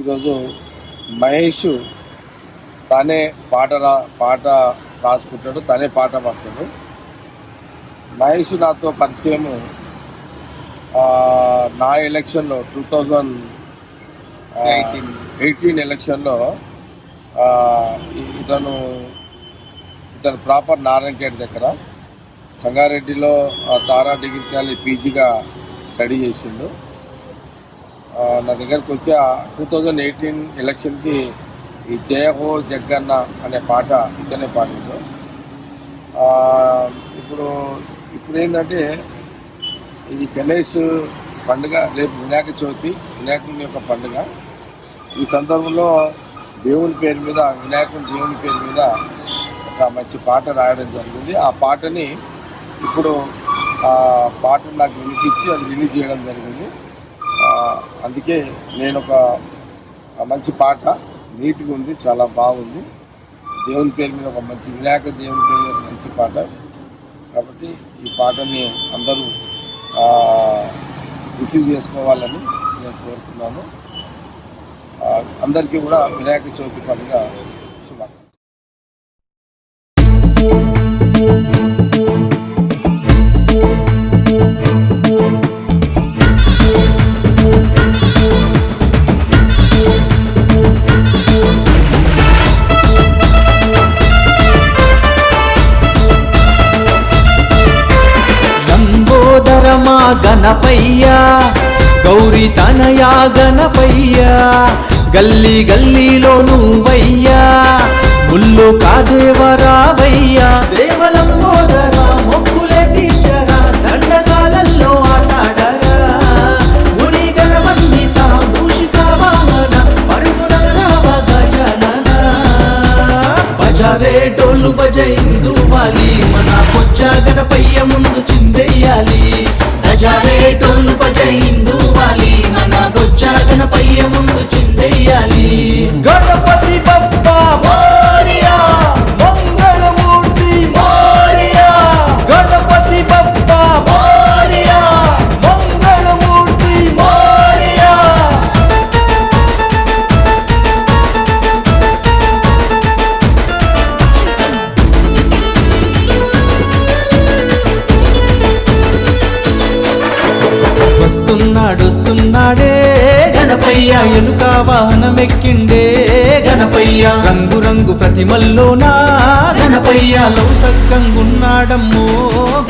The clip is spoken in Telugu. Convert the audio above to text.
ఈరోజు మహేష్ తనే పాట రా పాట రాసుకుంటాడు తనే పాట పాడతాడు. మహేష్ నాతో పరిచయము ఆ, నా ఎలక్షన్లో టూ థౌజండ్ ఎయిటీన్. ఎలక్షన్లో ఇతను ఇతను ప్రాపర్ నారాయణఖేడ్ దగ్గర సంగారెడ్డిలో తారా డిగ్రీ కాలేజ్ పీజీగా స్టడీ చేసిండు. నా దగ్గరకు వచ్చి టూ థౌజండ్ ఎయిటీన్ ఎలక్షన్కి ఈ జయ హో జగ్గన్న అనే పాట ఇతనే పాడిండు. ఇప్పుడు ఇప్పుడు ఏంటంటే ఈ గణేష్ పండుగ రేపు వినాయక చవితి వినాయకుని యొక్క పండుగ. ఈ సందర్భంలో దేవుని పేరు మీద వినాయకుని దేవుని పేరు మీద ఒక మంచి పాట రాయడం జరిగింది. ఆ పాటని ఇప్పుడు ఆ పాటను నాకు వినిపించి అది రిలీజ్ చేయడం జరిగింది. అందుకే నేను ఒక మంచి పాట నీట్గా ఉంది చాలా బాగుంది. దేవుని పేరు మీద ఒక మంచి వినాయక దేవుని పేరు మీద ఒక మంచి పాట. కాబట్టి ఈ పాటని అందరూ రిసీవ్ చేసుకోవాలని నేను కోరుతున్నాను. అందరికీ కూడా వినాయక చవితి పండుగ శుభాకాంక్షలు. లంబోదరమా గణపయ్యా గౌరీ తనయా గణపయ్యా గల్లీ గల్లీలో నువ్వయ్యా ముల్లు కాదేవరావయ్యా దేవలంబోదరా మొక్కులే తీర్చరా దండకాలల్లో ఆటాడరా. ముని గణవందిత మూషిక వాహన పరుగున రావగ గజనన. బజారే డోలు బజైందు వాలి మన కొచ్చా గణపయ్య ముందు చిందెయ్యాలి যাবে টোল বাজে వస్తున్నాడు వస్తున్నాడే. గణపయ్య ఎలుక వాహనం ఎక్కిండే గణపయ్య రంగు రంగు ప్రతిమల్లోనా? గణపయ్య లౌసక్కంగున్నాడమ్మో గణపయ్య